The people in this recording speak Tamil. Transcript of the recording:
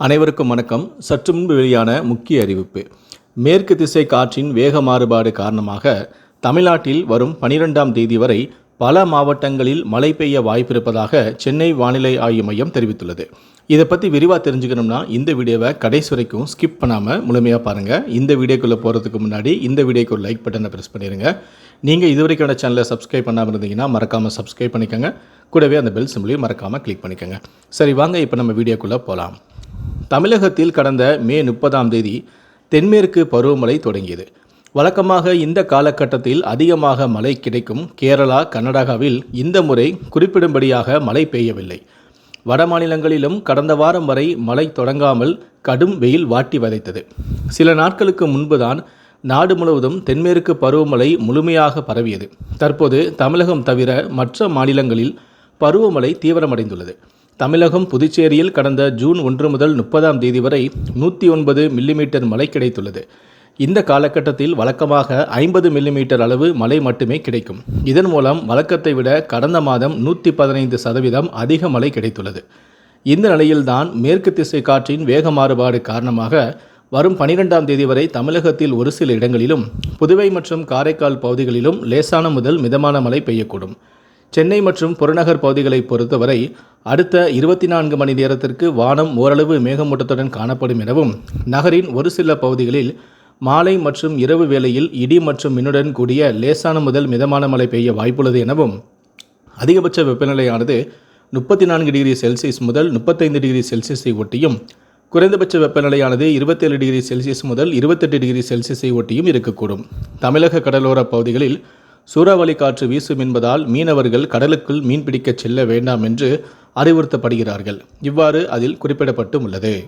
அனைவருக்கும் வணக்கம். சற்று முன்பு வெளியான முக்கிய அறிவிப்பு. மேற்கு திசை காற்றின் வேக மாறுபாடு காரணமாக தமிழ்நாட்டில் வரும் பனிரெண்டாம் தேதி வரை பல மாவட்டங்களில் மழை பெய்ய வாய்ப்பிருப்பதாக சென்னை வானிலை ஆய்வு மையம் தெரிவித்துள்ளது. இதை பற்றி விரிவாக தெரிஞ்சுக்கணும்னா இந்த வீடியோவை கடைசி வரைக்கும் ஸ்கிப் பண்ணாமல் முழுமையாக பாருங்கள் இந்த வீடியோக்குள்ளே போகிறதுக்கு முன்னாடி இந்த வீடியோக்கு ஒரு லைக் பட்டனை ப்ரெஸ் பண்ணிடுங்க நீங்கள் இதுவரைக்கான சேனலை சப்ஸ்கிரைப் பண்ணாமல் இருந்தீங்கன்னா மறக்காமல் சப்ஸ்கிரைப் பண்ணிக்கோங்க. கூடவே அந்த பெல் சிம்பிளையும் மறக்காமல் கிளிக் பண்ணிக்கோங்க. சரி வாங்க இப்போ நம்ம வீடியோக்குள்ளே போகலாம் தமிழகத்தில் கடந்த மே முப்பதாம் தேதி தென்மேற்கு பருவமழை தொடங்கியது. வழக்கமாக இந்த காலகட்டத்தில் அதிகமாக மழை கிடைக்கும் கேரளா கர்நாடகாவில் இந்த முறை குறிப்பிடும்படியாக மழை பெய்யவில்லை. வட மாநிலங்களிலும் கடந்த வாரம் வரை மழை தொடங்காமல் கடும் வெயில் வாட்டி வதைத்தது. சில நாட்களுக்கு முன்புதான் நாடு முழுவதும் தென்மேற்கு பருவமழை முழுமையாக பரவியது. தற்போது தமிழகம் தவிர மற்ற மாநிலங்களில் பருவமழை தீவிரமடைந்துள்ளது. தமிழகம் புதுச்சேரியில் கடந்த ஜூன் ஒன்று முதல் முப்பதாம் தேதி வரை நூற்றி ஒன்பது மில்லிமீட்டர் மழை கிடைத்துள்ளது. இந்த காலகட்டத்தில் வழக்கமாக ஐம்பது மில்லிமீட்டர் அளவு மழை மட்டுமே கிடைக்கும். இதன் மூலம் வழக்கத்தை விட கடந்த மாதம் நூற்றி பதினைந்து சதவீதம் அதிக மழை கிடைத்துள்ளது. இந்த நிலையில்தான் மேற்கு திசை காற்றின் வேக மாறுபாடு காரணமாக வரும் பனிரெண்டாம் தேதி வரை தமிழகத்தில் ஒரு சில இடங்களிலும் புதுவை மற்றும் காரைக்கால் பகுதிகளிலும் லேசான முதல் மிதமான மழை பெய்யக்கூடும். சென்னை மற்றும் புறநகர் பகுதிகளை பொறுத்தவரை அடுத்த இருபத்தி நான்கு மணி நேரத்திற்கு வானம் ஓரளவு மேகமூட்டத்துடன் காணப்படும் எனவும் நகரின் ஒரு சில பகுதிகளில் மாலை மற்றும் இரவு வேளையில் இடி மற்றும் மின்னுடன் கூடிய லேசான முதல் மிதமான மழை பெய்ய வாய்ப்புள்ளது எனவும் அதிகபட்ச வெப்பநிலையானது முப்பத்தி நான்கு டிகிரி செல்சியஸ் முதல் முப்பத்தைந்து டிகிரி செல்சியஸை ஒட்டியும் குறைந்தபட்ச வெப்பநிலையானது இருபத்தேழு டிகிரி செல்சியஸ் முதல் இருபத்தெட்டு டிகிரி செல்சியஸை ஒட்டியும் இருக்கக்கூடும். தமிழக கடலோர பகுதிகளில் சூறாவளி காற்று வீசும் என்பதால் மீனவர்கள் கடலுக்குள் மீன்பிடிக்கச் செல்ல வேண்டாம் என்று அறிவுறுத்தப்படுகிறார்கள். இவ்வாறு அதில் குறிப்பிடப்பட்டும் உள்ளது.